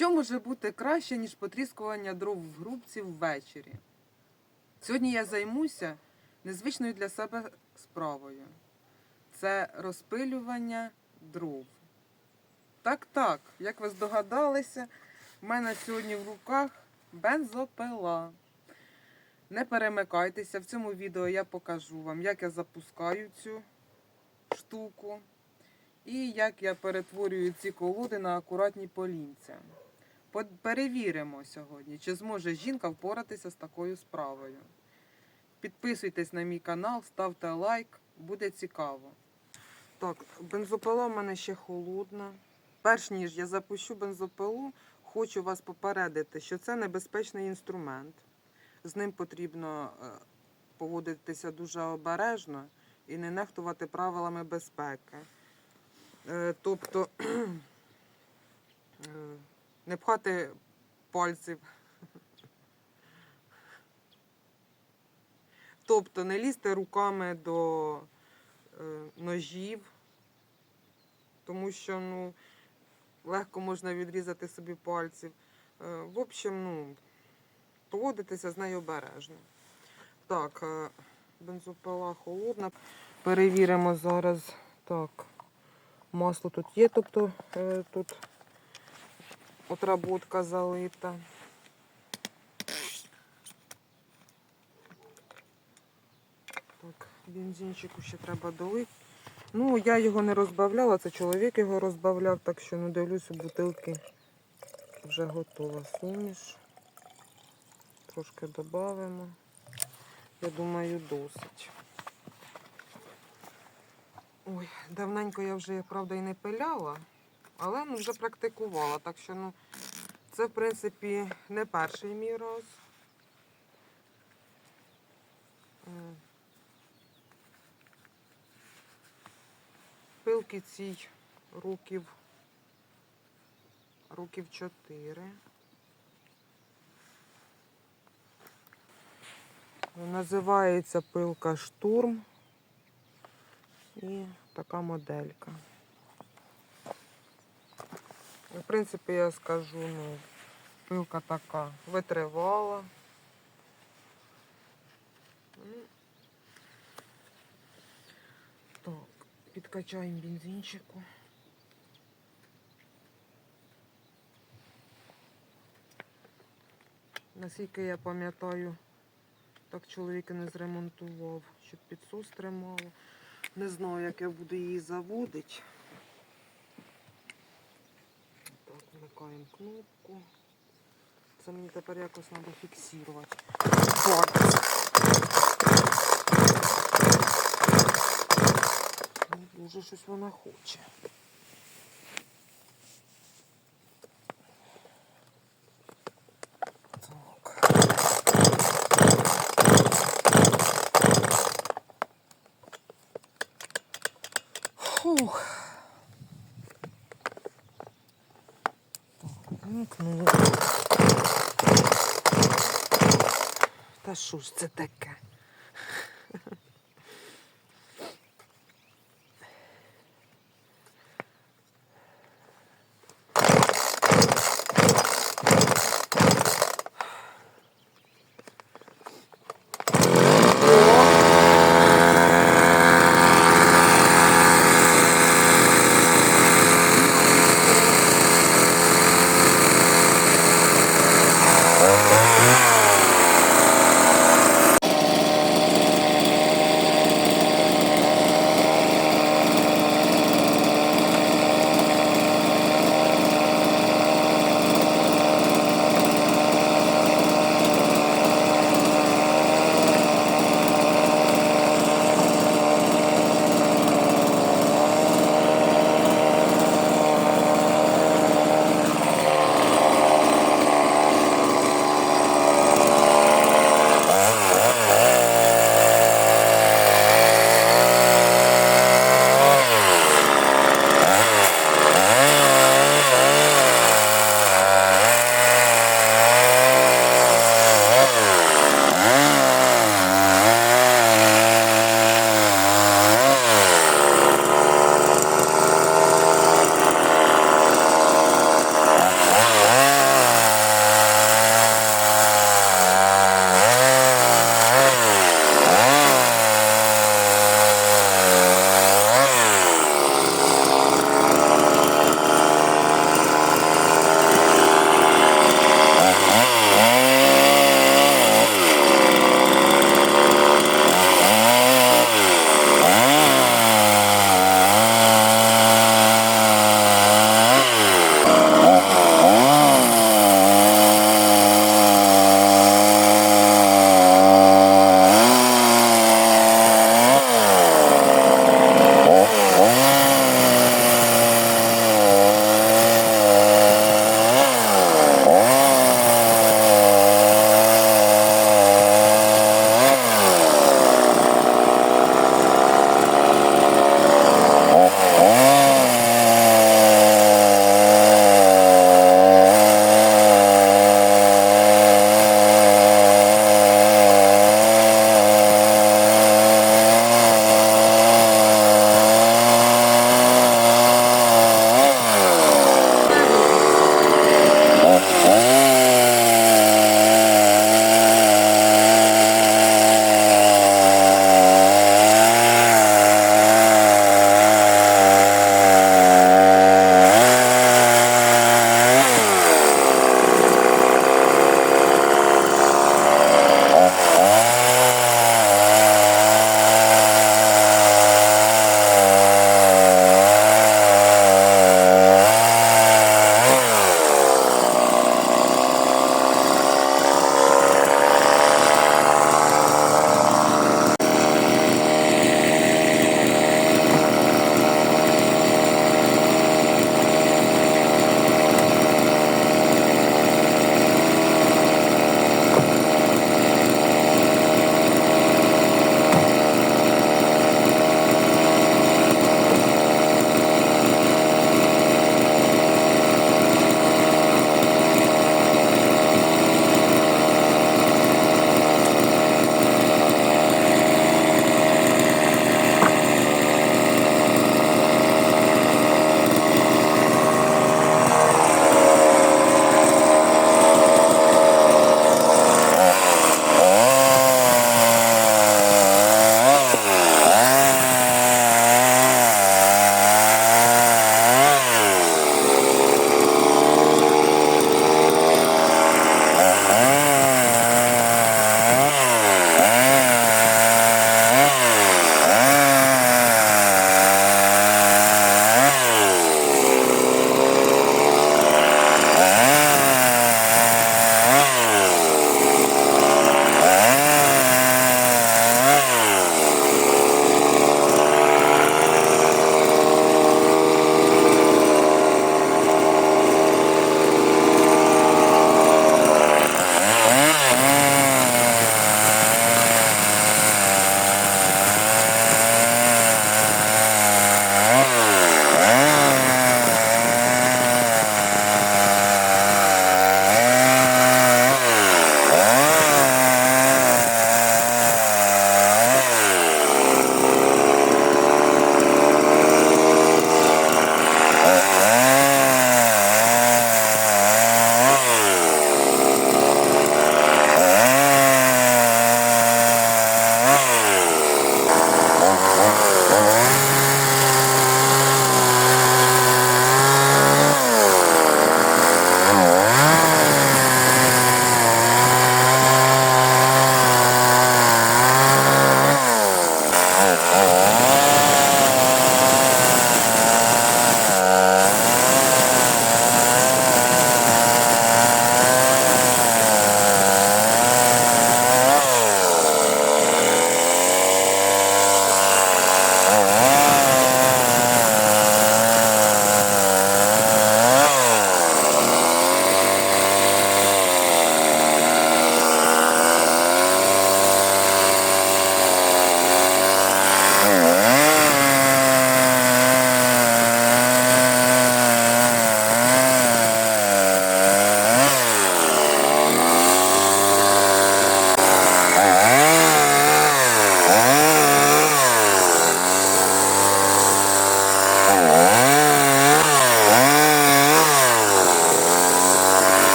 Що може бути краще, ніж потріскування дров в грубці ввечері? Сьогодні я займуся незвичною для себе справою. Це розпилювання дров. Так, так, як ви здогадалися, в мене сьогодні в руках бензопила. Не перемикайтеся, в цьому відео я покажу вам, як я запускаю цю штуку і як я перетворюю ці колоди на акуратні полінця. Перевіримо сьогодні, чи зможе жінка впоратися з такою справою. Підписуйтесь на мій канал, ставте лайк, буде цікаво. Так, бензопила в мене ще холодна. Перш ніж я запущу бензопилу, хочу вас попередити, що це небезпечний інструмент. З ним потрібно е, поводитися дуже обережно і не нехтувати правилами безпеки. Е, Тобто е, не пхати пальців. Тобто не лізти руками до е, ножів, тому що ну, легко можна відрізати собі пальців. Е, В общем, ну, поводитися з нею обережно. Так, е, бензопила холодна. Перевіримо зараз. Так, масло тут є, тобто тут отработка залита. Так, бензинчику ще треба долити. Ну, я його не розбавляла, це чоловік його розбавляв, так що ну, дивлюсь, у бутилки вже готова суміш. Трошки додамо. Я думаю, досить. Ой, давненько я вже, правда, і не пиляла, але ну, вже практикувала. Так що ну, це, в принципі, не перший мій раз. Пилки цій років, років чотири. Називається пилка штурм і така моделька. В принципі, я скажу, ну, пилка така витривала. Ну, Так, підкачаємо бензинчику. Наскільки я пам'ятаю, так чоловік і не зремонтував, щоб підсос тримало. Не знаю, як я буду її заводити. Так, вмикаємо кнопку. Це мені тепер якось треба фіксувати. Пальці. Не дуже щось вона хоче. Так. Фух. Так, вимкнули. Та що ж це таке?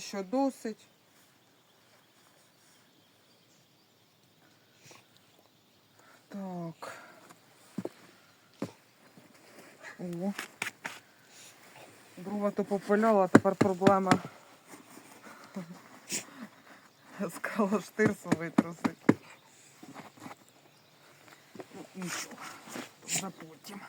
Що досить. Так. О. Дрова то попиляла, тепер проблема. Скала штирсу витрусить. Ну, нічого, вже потім.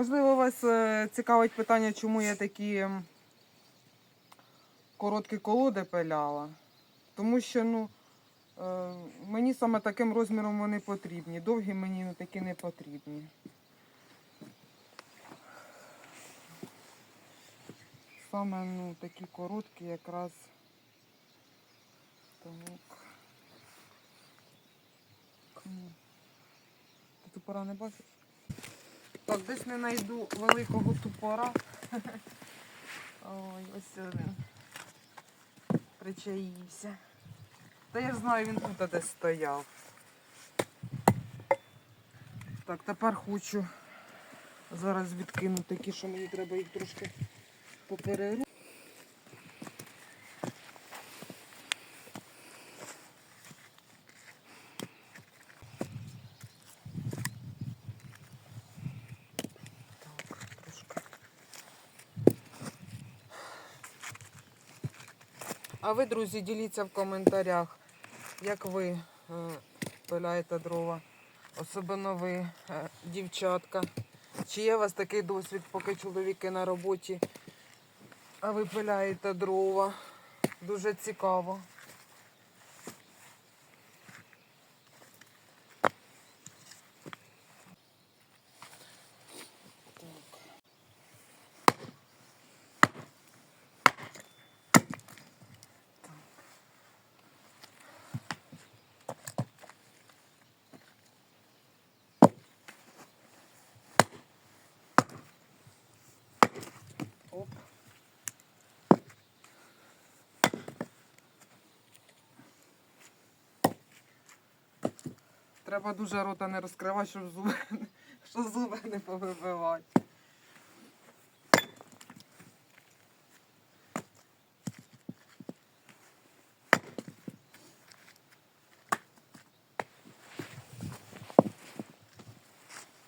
Можливо, вас е, цікавить питання, чому я такі короткі колоди пиляла. Тому що ну, е, мені саме таким розміром вони потрібні. Довгі мені ну, такі не потрібні. Саме ну, такі короткі якраз. Так. Ти тупора не бачиш? Так, десь не знайду великого тупора. Ой, ось один. Причаївся. Та я знаю, він тут десь стояв. Так, тепер хочу зараз відкинути такі, що мені треба їх трошки попереру. А ви, друзі, діліться в коментарях, як ви е, пиляєте дрова. Особливо ви, е, дівчатка. Чи є у вас такий досвід, поки чоловіки на роботі, а ви пиляєте дрова? Дуже цікаво. Треба дуже рота не розкривати, щоб зуби, щоб зуби не повибивати.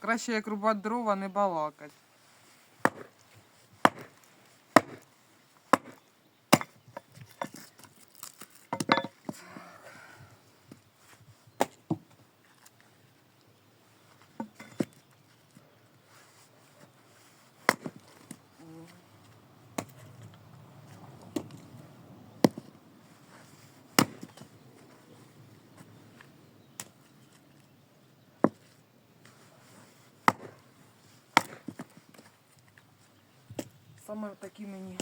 Краще як рубати дрова, не балакать. Саме такі мені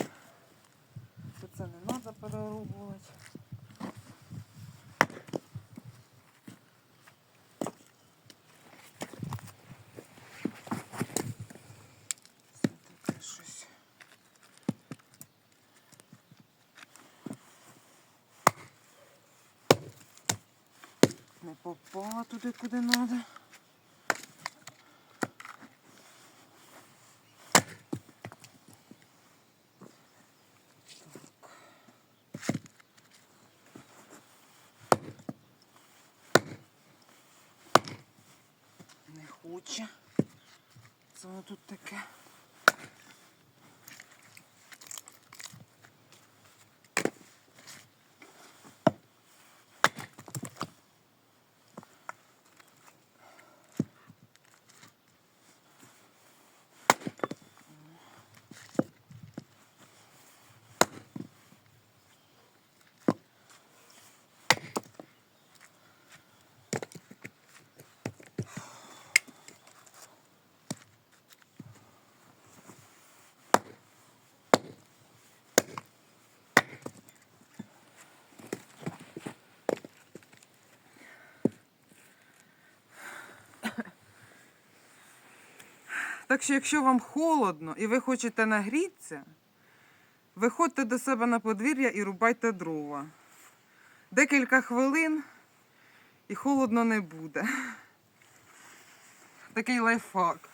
що це не треба перерубувати. Не попала туди, куди треба. Не хоче. Це воно тут таке. Так що, якщо вам холодно і ви хочете нагрітися, Виходьте до себе на подвір'я і рубайте дрова. Декілька хвилин і холодно не буде. Такий лайфхак.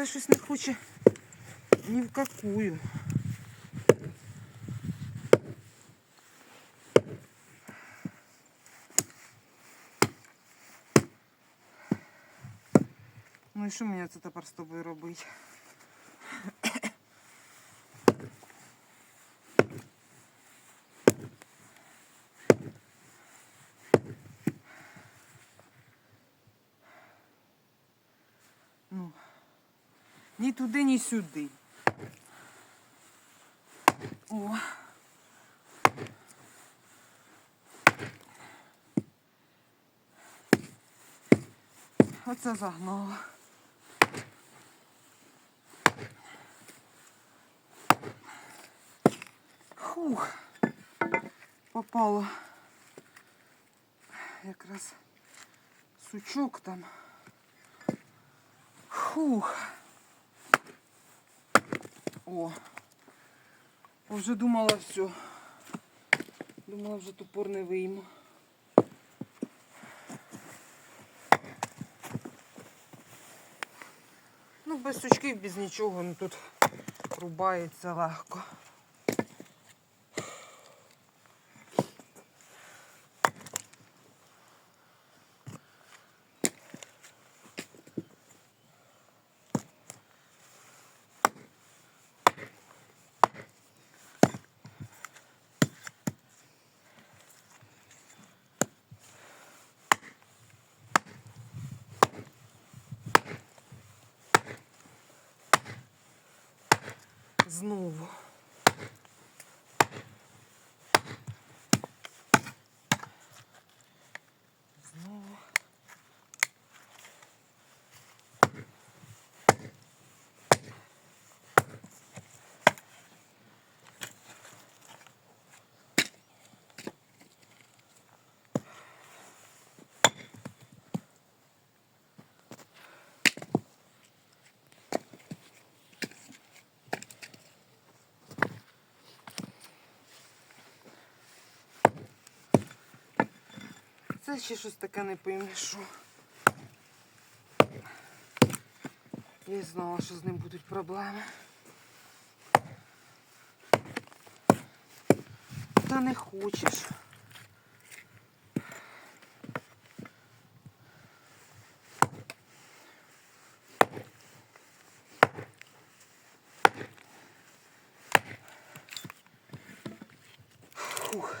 це щось не хоче ні в какую. Ну і що мені це тепер з тобою робити? Туди, ні сюди. О. Оце загнала. Хух. Попало. Якраз сучок там. Фух. О. Вже думала все. Думала, вже топор не вийму. Ну, без сучків, без нічого, ну тут рубається легко. Знову. Це ще щось таке не пойми. Я знала, що з ним будуть проблеми. Та не хочеш. Фух.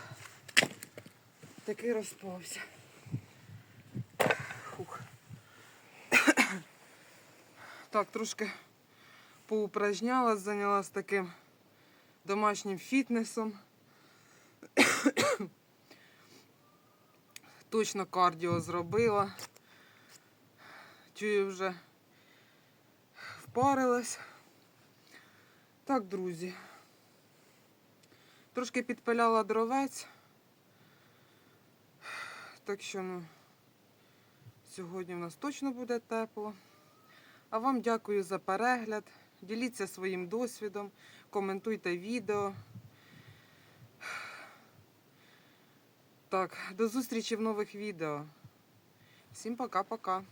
Такий розпався. Фух. Так, трошки поупражнялась, зайнялась таким домашнім фітнесом. Точно кардіо зробила. Чую вже впарилась. Так, друзі. Трошки підпиляла дровець. Так що, ну, сьогодні в нас точно буде тепло. А вам дякую за перегляд. Діліться своїм досвідом, коментуйте відео. Так, до зустрічі в нових відео. Всім пока-пока.